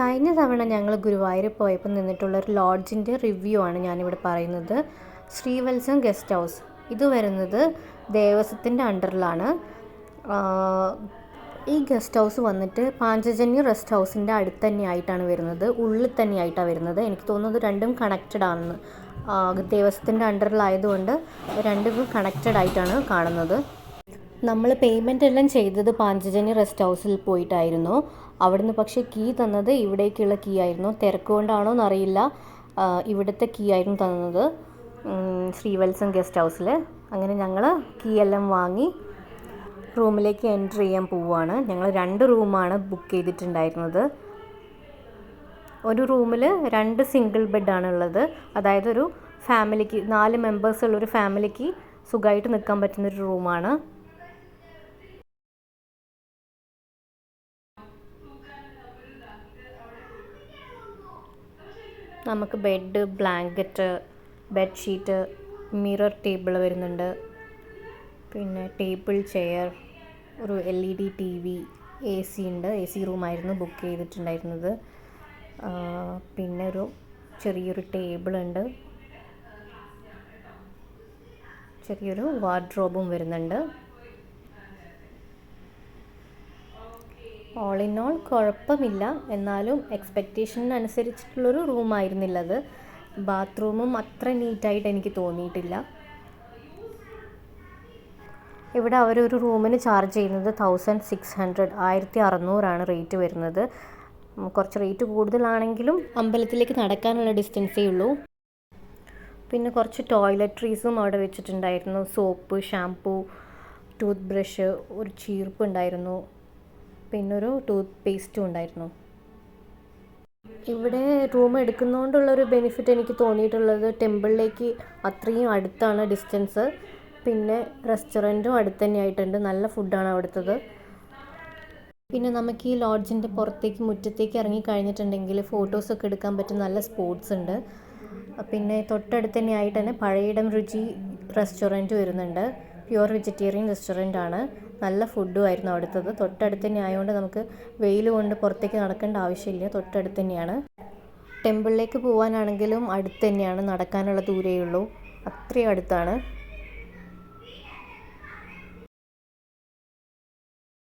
കഴിഞ്ഞ തവണ ഞങ്ങൾ ഗുരുവായൂർ പോയപ്പോൾ നിന്നിട്ടുള്ള ഒരു ലോഡ്ജിന്റെ റിവ്യൂ ആണ് ഞാനിവിടെ പറയുന്നത്. ശ്രീവത്സം ഗസ്റ്റ് ഹൗസ് ഇത് വരുന്നത് ദേവസ്വത്തിന്റെ അണ്ടറിലാണ് ഈ ഗസ്റ്റ് ഹൗസ് വന്നിട്ട് പാഞ്ചജന്യ റെസ്റ്റ് ഹൗസിന്റെ അടുത്ത് തന്നെയായിട്ടാണ് വരുന്നത്. ഉള്ളിൽ തന്നെ ആയിട്ടാണ് വരുന്നത്. എനിക്ക് തോന്നുന്നത് രണ്ടും കണക്റ്റഡ് ആണെന്ന്. ദേവസ്വത്തിന്റെ അണ്ടറിലായതുകൊണ്ട് രണ്ടും കണക്റ്റഡ് ആയിട്ടാണ് കാണുന്നത്. നമ്മൾ പേയ്മെന്റ് എല്ലാം ചെയ്തത് പാഞ്ചജനി റെസ്റ്റ് ഹൗസിൽ പോയിട്ടായിരുന്നു. അവിടുന്ന് പക്ഷേ കീ തന്നത് ഇവിടേക്കുള്ള കീ ആയിരുന്നു. തിരക്ക് കൊണ്ടാണോ എന്നറിയില്ല. ഇവിടുത്തെ കീ ആയിരുന്നു തന്നത്. ശ്രീവത്സം ഗസ്റ്റ് ഹൗസിൽ അങ്ങനെ ഞങ്ങൾ കീ എല്ലാം വാങ്ങി റൂമിലേക്ക് എന്റർ ചെയ്യാൻ പോവുകയാണ് ഞങ്ങൾ രണ്ട് റൂമാണ് ബുക്ക് ചെയ്തിട്ടുണ്ടായിരുന്നത്. ഒരു റൂമിൽ രണ്ട് സിംഗിൾ ബെഡാണ് ഉള്ളത്. അതായത് ഒരു ഫാമിലിക്ക് നാല് മെമ്പേഴ്സ് ഉള്ളൊരു ഫാമിലിക്ക് സുഖമായിട്ട് നിൽക്കാൻ പറ്റുന്നൊരു റൂമാണ് നമുക്ക് bed blanket bedsheet mirror table വരുന്നുണ്ട്. പിന്നെ ടേബിൾ ചെയർ ഒരു L E D T V A C ഉണ്ട്. എ സി റൂമായിരുന്നു ബുക്ക് ചെയ്തിട്ടുണ്ടായിരുന്നത്. പിന്നെ ഒരു ചെറിയൊരു ടേബിൾ ഉണ്ട്. ചെറിയൊരു വാർഡ്രോബും വരുന്നുണ്ട്. ഓൾ ഇൻ ഓൾ കുഴപ്പമില്ല. എന്നാലും എക്സ്പെക്റ്റേഷനനുസരിച്ചിട്ടുള്ളൊരു റൂമായിരുന്നില്ലത്. ബാത്റൂമും അത്ര നീറ്റായിട്ട് എനിക്ക് തോന്നിയിട്ടില്ല. ഇവിടെ അവരൊരു റൂമിന് ചാർജ് ചെയ്യുന്നത് തൗസൻഡ് സിക്സ് ഹൺഡ്രഡ് ആയിരത്തി അറുന്നൂറാണ് റേറ്റ് വരുന്നത്. കുറച്ച് റേറ്റ് കൂടുതലാണെങ്കിലും അമ്പലത്തിലേക്ക് നടക്കാനുള്ള ഡിസ്റ്റൻസേ ഉള്ളൂ. പിന്നെ കുറച്ച് ടോയ്ലറ്ററീസും അവിടെ വെച്ചിട്ടുണ്ടായിരുന്നു. സോപ്പ് ഷാംപൂ ടൂത്ത് ബ്രഷ് ഒരു ചീർപ്പ് ഉണ്ടായിരുന്നു. പിന്നെ ഒരു ടൂത്ത് പേസ്റ്റും ഉണ്ടായിരുന്നു. ഇവിടെ റൂം എടുക്കുന്നതുകൊണ്ടുള്ളൊരു ബെനിഫിറ്റ് എനിക്ക് തോന്നിയിട്ടുള്ളത് ടെമ്പിളിലേക്ക് അത്രയും അടുത്താണ് ഡിസ്റ്റൻസ് പിന്നെ റെസ്റ്റോറന്റും അടുത്ത് തന്നെ ആയിട്ടുണ്ട് നല്ല ഫുഡാണ് അവിടുത്തത്. പിന്നെ നമുക്ക് ഈ ലോഡ്ജിന്റെ പുറത്തേക്ക് മുറ്റത്തേക്ക് ഇറങ്ങി കഴിഞ്ഞിട്ടുണ്ടെങ്കിൽ ഫോട്ടോസൊക്കെ എടുക്കാൻ പറ്റുന്ന നല്ല സ്പോട്സ് ഉണ്ട്. പിന്നെ തൊട്ടടുത്ത് തന്നെ ആയിട്ട് തന്നെ പഴയിടം രുചി റെസ്റ്റോറന്റ് വരുന്നുണ്ട്. പ്യുവർ വെജിറ്റേറിയൻ റെസ്റ്റോറന്റ് ആണ്. നല്ല ഫുഡും ആയിരുന്നു അവിടുത്തത്. തൊട്ടടുത്ത് തന്നെ ആയതുകൊണ്ട് നമുക്ക് വെയിൽ കൊണ്ട് പുറത്തേക്ക് നടക്കേണ്ട ആവശ്യമില്ല. തൊട്ടടുത്ത് തന്നെയാണ്. ടെമ്പിളിലേക്ക് പോകാനാണെങ്കിലും അടുത്ത് തന്നെയാണ് നടക്കാനുള്ള ദൂരേ ഉള്ളൂ. അത്രയും അടുത്താണ്.